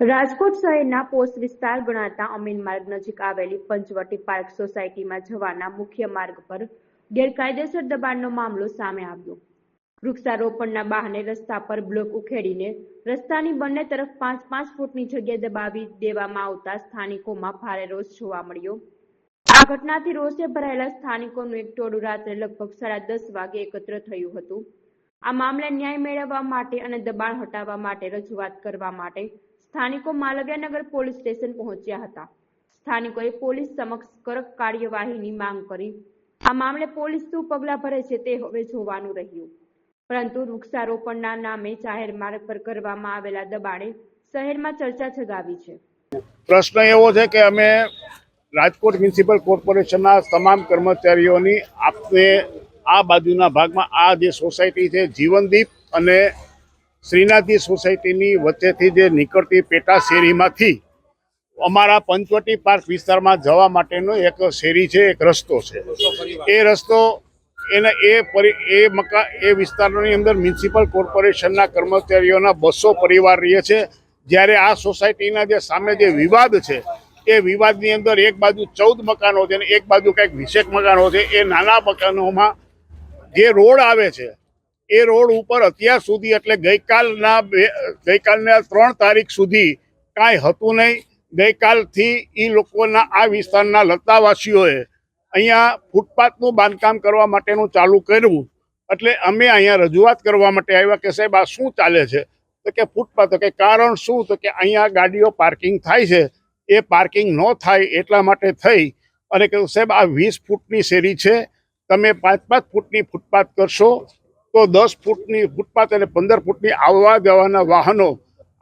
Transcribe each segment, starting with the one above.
રાજકોટ શહેરના પોસ્ટ વિસ્તાર ગણાતા અમીન માર્ગ નજીક આવેલી પંચવટી પાર્ક સોસાયટીમાં જવાના મુખ્ય માર્ગ પર ગેરકાયદેસર દબાણનો મામલો સામે આવ્યો. વૃક્ષારોપણના બહાને રસ્તા પર બ્લોક ઉખેડીને રસ્તાની બંને તરફ પાંચ પાંચ ફૂટની જગ્યા દબાવી દેવામાં આવતા સ્થાનિકોમાં ભારે રોષ જોવા મળ્યો. આ ઘટનાથી રોષે ભરાયેલા સ્થાનિકોનું એક ટોળું રાત્રે લગભગ સાડા દસ વાગે એકત્ર થયું હતું. આ મામલે ન્યાય મેળવવા માટે અને દબાણ હટાવવા માટે રજૂઆત કરવા માટે સ્થાનિકો માલવ્યાનગર પોલીસ સ્ટેશન પહોંચ્યા હતા. સ્થાનિકોએ પોલીસ સમક્ષ કડક કાર્યવાહીની માંગ કરી. આ મામલે પોલીસ શું પગલાં ભરે છે તે હવે જોવાનું રહ્યું. પરંતુ વૃક્ષારોપણના નામે જાહેર માર્ગ પર કરવામાં આવેલા દબાણે શહેરમાં ચર્ચા જગાવી છે. પ્રશ્ન એવો છે કે અમે રાજકોટ મ્યુનિસિપલ કોર્પોરેશનના તમામ કર્મચારીઓની આપને આ બાજુના ભાગમાં આ જે સોસાયટી છે, જીવનદીપ અને શ્રીનાથજી સોસાયટીની વચ્ચેથી જે નીકળતી પેટા શેરીમાંથી અમારા પંચવટી પાર્ક વિસ્તારમાં જવા માટેનો એક શેરી છે, એક રસ્તો છે. એ રસ્તો એને એ પરી, એ મકા, એ વિસ્તારોની અંદર મ્યુનિસિપલ કોર્પોરેશનના કર્મચારીઓના બસો પરિવાર રહે છે. જ્યારે આ સોસાયટીના જે સામે જે વિવાદ છે, એ વિવાદની અંદર એક બાજુ ચૌદ મકાનો છે અને એક બાજુ કંઈક વીસેક મકાનો છે. એ નાના મકાનોમાં જે રોડ આવે છે એ રોડ ઉપર અત્યાર સુધી, એટલે ગઈકાલના ગઈકાલના ત્રણ તારીખ સુધી કાંઈ હતું નહીં. ગઈકાલથી એ લોકોના, આ વિસ્તારના લતાવાસીઓએ અહીંયા ફૂટપાથનું બાંધકામ કરવા માટેનું ચાલુ કર્યું. એટલે અમે અહીંયા રજૂઆત કરવા માટે આવ્યા કે સાહેબ, આ શું ચાલે છે? તો કે ફૂટપાથ કે કારણ શું? તો કે અહીંયા ગાડીઓ પાર્કિંગ થાય છે. એ પાર્કિંગ ન થાય એટલા માટે થઈ. અને કહ્યું, સાહેબ, આ વીસ ફૂટની શેરી છે. તમે પાંચ પાંચ ફૂટની ફૂટપાથ કરશો તો દસ ફૂટની ફૂટપાથ અને પંદર ફૂટની આવવા જવાના વાહનો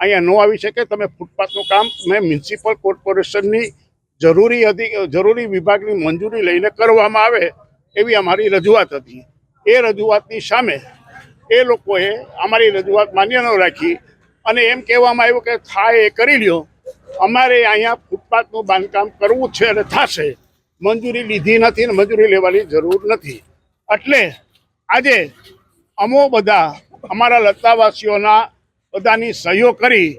અહીંયા ન આવી શકે. તમે ફૂટપાથનું કામ મેં મ્યુનિસિપલ કોર્પોરેશનની જરૂરી અધિક, જરૂરી વિભાગની મંજૂરી લઈને કરવામાં આવે એવી અમારી રજૂઆત હતી. એ રજૂઆતની સામે એ લોકોએ અમારી રજૂઆત માન્ય ન રાખી અને એમ કહેવામાં આવ્યું કે થાય એ કરી લ્યો. અમારે અહીંયા ફૂટપાથનું બાંધકામ કરવું છે અને થશે. મંજૂરી લીધી નથી ને મંજૂરી લેવાની જરૂર નથી. એટલે આજે અમો બધા અમારા લતાવાસીઓના બધાની સહયોગ કરી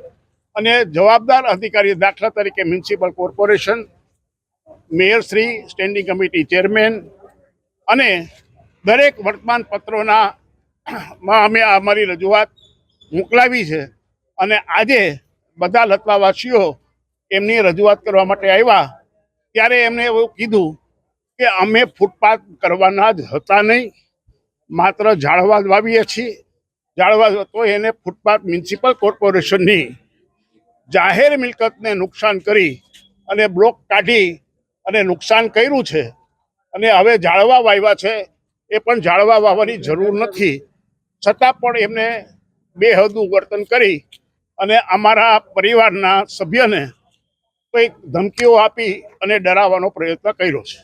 અને જવાબદાર અધિકારી દાખલા તરીકે મ્યુનિસિપલ કોર્પોરેશન મેયરશ્રી સ્ટેન્ડિંગ કમિટી ચેરમેન અને દરેક વર્તમાન પત્રોના માં અમે અમારી રજૂઆત મોકલાવી છે અને આજે બધા લતાવાસીઓ એમની રજૂઆત કરવા માટે આવ્યા ત્યારે એમને એવું કીધું કે અમે ફૂટપાથ કરવાના જ હતા નહીં. માત્ર ઝાડવા વાવીએ છીએ. ઝાડવા તો એને ફૂટપાથ મ્યુનિસિપલ કોર્પોરેશનની જાહેર મિલકતને નુકસાન કરી અને બ્લોક કાઢી અને નુકસાન કર્યું છે. અને હવે ઝાડવા વાવ્યા છે. એ પણ ઝાડવા વાવવાની જરૂર નથી. છતાં પણ એમને બેહદનું વર્તન કરી અને અમારા પરિવારના સભ્યને કંઈક ધમકીઓ આપી અને ડરાવવાનો પ્રયત્ન કર્યો છે.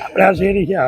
આપણા શેરી છે